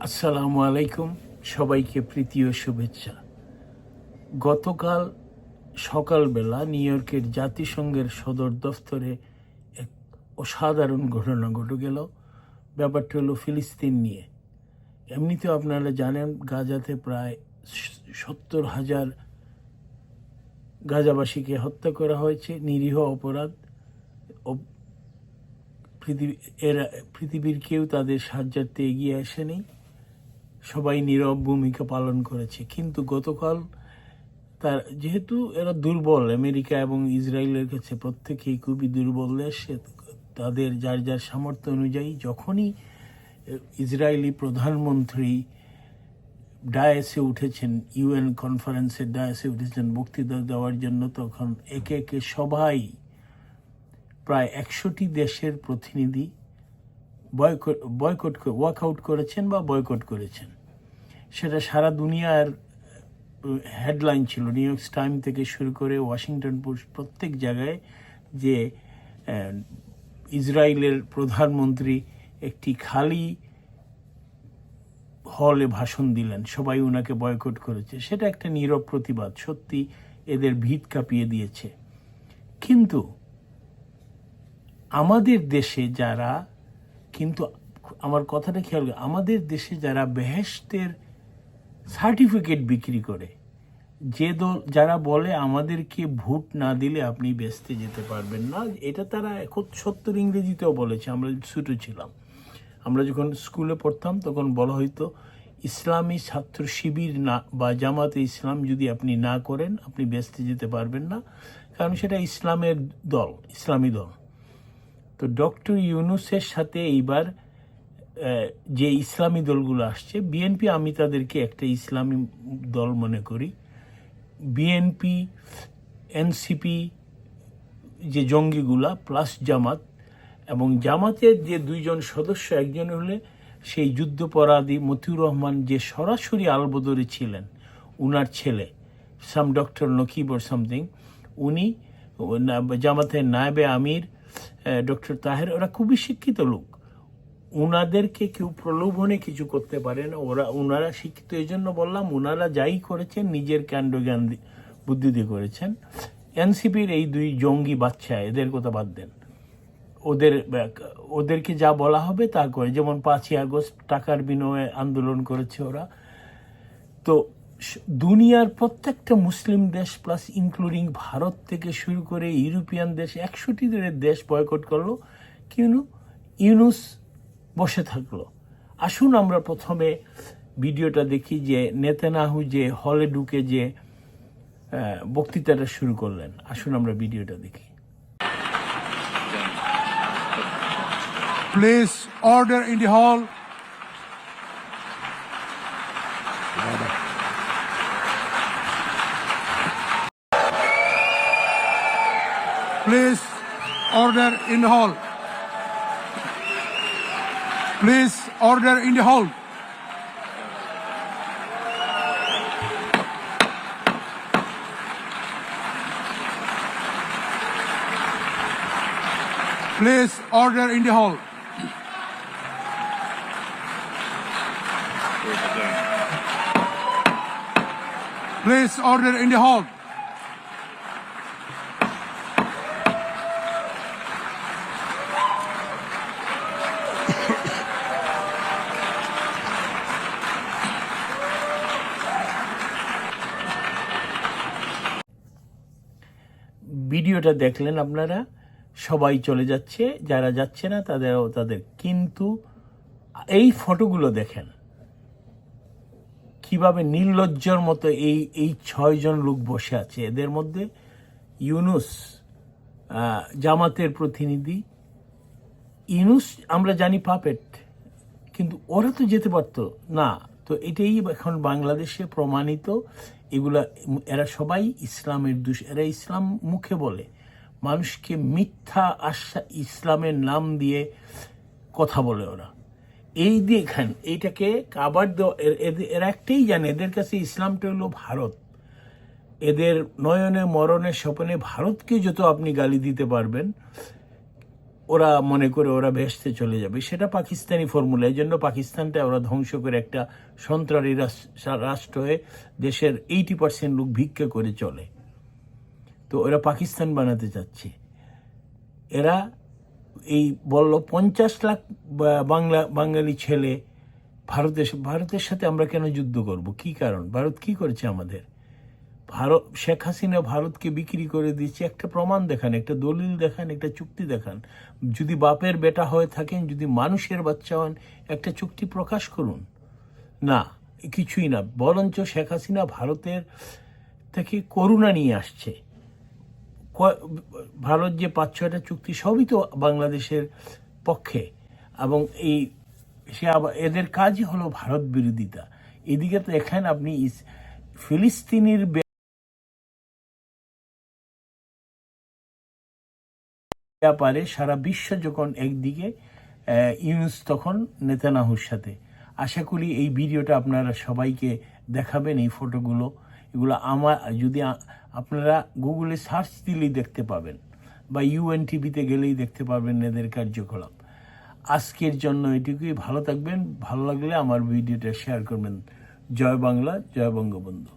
আসসালামু আলাইকুম, সবাইকে প্রীতি ও শুভেচ্ছা। গতকাল সকালবেলা নিউ ইয়র্কের জাতিসংঘের সদর দফতরে এক অসাধারণ ঘটনা ঘটে গেল। ব্যাপারটা হলো ফিলিস্তিন নিয়ে। এমনিতেও আপনারা জানেন, গাজাতে প্রায় সত্তর হাজার গাজাবাসীকে হত্যা করা হয়েছে। নিরীহ অপরাধ। পৃথিবী, এরা, পৃথিবীর কেউ তাদের সাহায্যার্থে এগিয়ে আসেনি। সবাই নীরব ভূমিকা পালন করেছে। কিন্তু গতকাল তার, যেহেতু এরা দুর্বল, আমেরিকা এবং ইসরায়েলের কাছে প্রত্যেকেই খুবই দুর্বল দেশ, তাদের যার যার সামর্থ্য অনুযায়ী যখনই ইসরায়েলি প্রধানমন্ত্রী ডায়াসে উঠেছেন, ইউএন কনফারেন্সের ডায়াসে উঠেছেন বক্তৃতা দেওয়ার জন্য, তখন একে একে সবাই প্রায় একশোটি দেশের প্রতিনিধি বয়কট বয়কট ওয়ার্কআউট করেছেন বা বয়কট করেছেন? সেটা সারা দুনিয়ার হেডলাইন ছিল। নিউ ইয়র্ক টাইম থেকে শুরু করে ওয়াশিংটন পোস্ট প্রত্যেক জায়গায় যে ইসরায়েলের প্রধানমন্ত্রী একটি খালি হলে ভাষণ দিলেন। সবাই ওনাকে বয়কট করেছে। সেটা একটা নীরব প্রতিবাদ। সত্যি এদের ভিত কাঁপিয়ে দিয়েছে। কিন্তু আমাদের দেশে যারা কিন্তু আমার কথাটা খেয়াল করো, আমাদের দেশে যারা বেহেস্তের সার্টিফিকেট বিক্রি করে যে দল যারা বলে আমাদেরকে ভোট না দিলে আপনি বেচতে যেতে পারবেন না এটা তারা এখন সত্তর ইংরেজিতেও বলেছে আমরা ছোটো ছিলাম। আমরা যখন স্কুলে পড়তাম তখন বলা হয়তো ইসলামী ছাত্র শিবির না বা জামাতে ইসলাম যদি আপনি না করেন আপনি বেচতে যেতে পারবেন না। কারণ সেটা ইসলামের দল ইসলামী দল। তো ডক্টর ইউনুসের সাথে এইবার যে ইসলামী দলগুলো আসছে, বিএনপি, আমি তাদেরকে একটা ইসলামী দল মনে করি। বিএনপি, এনসিপি, যে জঙ্গিগুলা, প্লাস জামাত, এবং জামাতের যে দুইজন সদস্য, একজন হলে সেই যুদ্ধপরাধী মতিউর রহমান যে সরাসরি আলবদরে ছিলেন, উনার ছেলে, some doctor Naqib or something, উনি জামাতের নায়েবে আমির ডক্টর তাহের, ওরা খুবই শিক্ষিত লোক। ওনাদেরকে কেউ প্রলোভনে কিছু করতে পারে না। ওরা ওনারা শিক্ষিত এই জন্য বললাম ওনারা যাই করেছেন, নিজের কাণ্ড জ্ঞান বুদ্ধি দিয়ে করেছেন। এনসিপির এই দুই জঙ্গি বাচ্চা, এদের কথা বাদ দেন। ওদের, ওদেরকে যা বলা হবে তা করে। যেমন পাঁচই আগস্ট টাকার বিনিময়ে আন্দোলন করেছে ওরা। তো দুনিয়ার প্রত্যেকটা মুসলিম দেশ প্লাস ইনক্লুডিং ভারত থেকে শুরু করে ইউরোপিয়ান দেশ, একশোটি দেশ বয়কট করল। কিন্তু ইউনুস বসে থাকল। আসুন আমরা প্রথমে ভিডিওটা দেখি যে নেতানাহু যে হলে ঢুকে যে বক্তৃতাটা শুরু করলেন। আসুন আমরা ভিডিওটা দেখি। Please order in the hall. Please order in the hall. Please order in the hall. Please order in the hall. Please order in the hall. ভিডিওটা দেখলেন আপনারা, সবাই চলে যাচ্ছে, যারা যাচ্ছে না তাদেরও তাদের, কিন্তু এই ফটোগুলো দেখেন। কীভাবে নির্লজ্জর মতো এই এই ছয়জন লোক বসে আছে। এদের মধ্যে ইউনুস জামাতের প্রতিনিধি ইউনুস আমরা জানি পাপেট কিন্তু ওরা তো যেতে পারতো। না, তো এটাই এখন বাংলাদেশে প্রমাণিত। এগুলা, এরা সবাই ইসলামের দুষ, এরা ইসলাম মুখে বলে। মানুষকে মিথ্যা আশ্বা ইসলামের নাম দিয়ে কথা বলে ওরা। এই দিয়ে দেখেন এইটাকে কাবার এরা একটাই জানে, এদের কাছে ইসলামটা হলো ভারত। এদের নয়নে মরণে স্বপনে ভারতকে যত আপনি গালি দিতে পারবেন ওরা মনে করে ওরা ভেসতে চলে যাবে। সেটা পাকিস্তানি ফর্মুলা এই জন্য পাকিস্তানটা ওরা ধ্বংস করে একটা সন্ত্রাসী রাস- রাষ্ট্র হয়ে দেশের এইটি পার্সেন্ট লোক ভিক্ষা করে চলে। তো ওরা পাকিস্তান বানাতে চাচ্ছে। এরা এই বলল পঞ্চাশ লাখ বাংলা, বাঙালি ছেলে ভারতের ভারতের সাথে আমরা কেন যুদ্ধ করব? কি কারণ? ভারত কি করেছে আমাদের? ভারত শেখ হাসিনা ভারতকে বিক্রি করে দিচ্ছে। একটা প্রমাণ দেখান, একটা দলিল দেখান, একটা চুক্তি দেখান। যদি বাপের বেটা হয়ে থাকেন, যদি মানুষের বাচ্চা হন, একটা চুক্তি প্রকাশ করুন। না, কিছুই না। বরঞ্চ শেখ হাসিনা ভারতের থেকে করুণা নিয়ে আসছে। ভারত যে পাঁচ ছয়টা চুক্তি সবই তো বাংলাদেশের পক্ষে। এবং এই সে আবার এদের কাজই হলো ভারত বিরোধিতা। এদিকে তো এখানে আপনি ফিলিস্তিনির ব্যাপারে সারা বিশ্ব যখন একদিকে ইউনুস তখন নেতানাহুর সাথে। আশা করি এই ভিডিওটা আপনারা সবাইকে দেখাবেন, এই ফটোগুলো। এগুলো আমার, যদি আপনারা গুগলে সার্চ দিলেই দেখতে পাবেন বা ইউএন টিভিতে গেলেই দেখতে পাবেন এদের কার্যকলাপ। আজকের জন্য এটুকুই। ভালো থাকবেন। ভালো লাগলে আমার ভিডিওটা শেয়ার করবেন। জয় বাংলা, জয় বঙ্গবন্ধু।